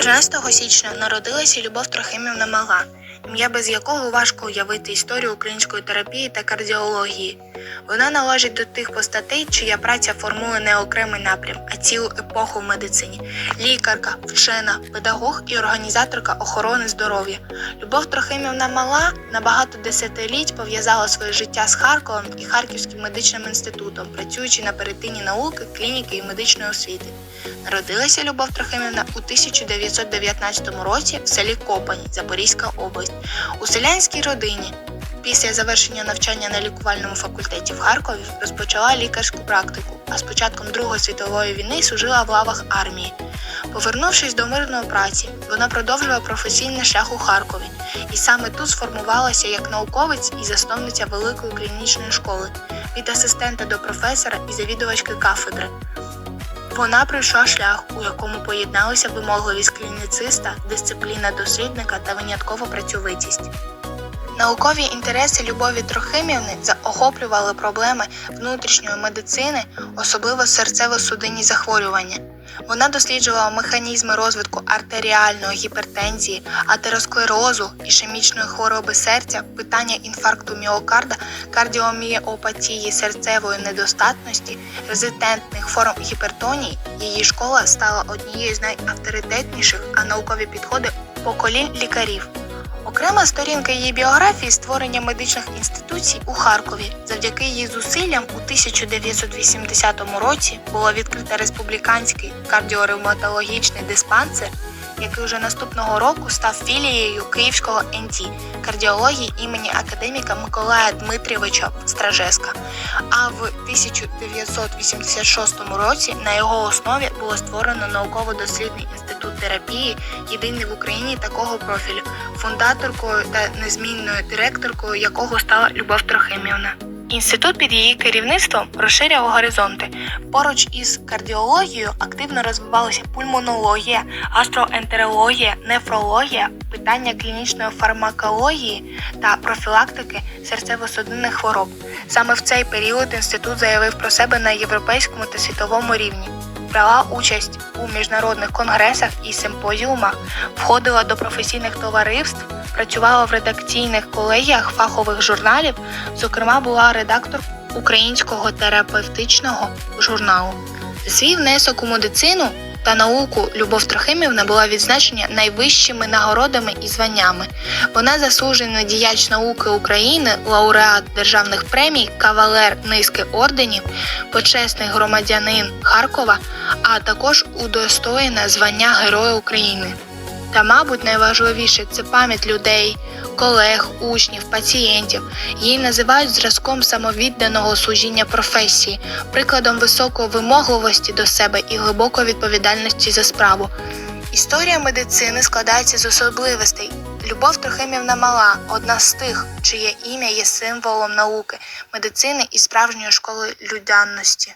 14 січня народилася Любов Трохимівна Мала, ім'я без якого важко уявити історію української терапії та кардіології. Вона належить до тих постатей, чия праця формує не окремий напрям, а цілу епоху в медицині. Лікарка, вчена, педагог і організаторка охорони здоров'я. Любов Трохимівна Мала на багато десятиліть пов'язала своє життя з Харковом і Харківським медичним інститутом, працюючи на перетині науки, клініки і медичної освіти. Народилася Любов Трохимівна у 1919 році в селі Копані, Запорізька область, у селянській родині. Після завершення навчання на лікувальному факультеті в Харкові розпочала лікарську практику, а з початком Другої світової війни служила в лавах армії. Повернувшись до мирної праці, вона продовжила професійний шлях у Харкові, і саме тут сформувалася як науковець і засновниця великої клінічної школи від асистента до професора і завідувачки кафедри. Вона пройшла шлях, у якому поєдналися вимогливість клініциста, дисципліна дослідника та виняткова працьовитість. Наукові інтереси Любові Трохимівни заохоплювали проблеми внутрішньої медицини, особливо серцево-судинні захворювання. Вона досліджувала механізми розвитку артеріальної гіпертензії, атеросклерозу, ішемічної хвороби серця, питання інфаркту міокарда, кардіоміопатії серцевої недостатності, резистентних форм гіпертонії. Її школа стала однією з найавторитетніших, а наукові підходи поколінь лікарів. Окрема сторінка її біографії створення медичних інституцій у Харкові. Завдяки її зусиллям у 1980 році було відкрите республіканський кардіоревматологічний диспансер, який вже наступного року став філією Київського НТ кардіології імені академіка Миколая Дмитрівича Стражеска. А в 1986 році на його основі було створено науково-дослідний інститут терапії, єдиний в Україні такого профілю, фундаторкою та незмінною директоркою якого стала Любов Трохимівна. Інститут під її керівництвом розширював горизонти. Поруч із кардіологією активно розвивалися пульмонологія, гастроентерологія, нефрологія, питання клінічної фармакології та профілактики серцево-судинних хвороб. Саме в цей період інститут заявив про себе на європейському та світовому рівні. Брала участь у міжнародних конгресах і симпозіумах, входила до професійних товариств, працювала в редакційних колегіях фахових журналів, зокрема була редактор українського терапевтичного журналу. Свій внесок у медицину та науку Любов Трохимівна була відзначена найвищими нагородами і званнями. Вона заслужений діяч науки України, лауреат державних премій, кавалер низки орденів, почесний громадянин Харкова, а також удостоєна звання Героя України. Та, мабуть, найважливіше це пам'ять людей, колег, учнів, пацієнтів. Її називають зразком самовідданого служіння професії, прикладом високої вимогливості до себе і глибокої відповідальності за справу. Історія медицини складається з особливостей. Любов Трохимівна Мала одна з тих, чиє ім'я є символом науки, медицини і справжньої школи людяності.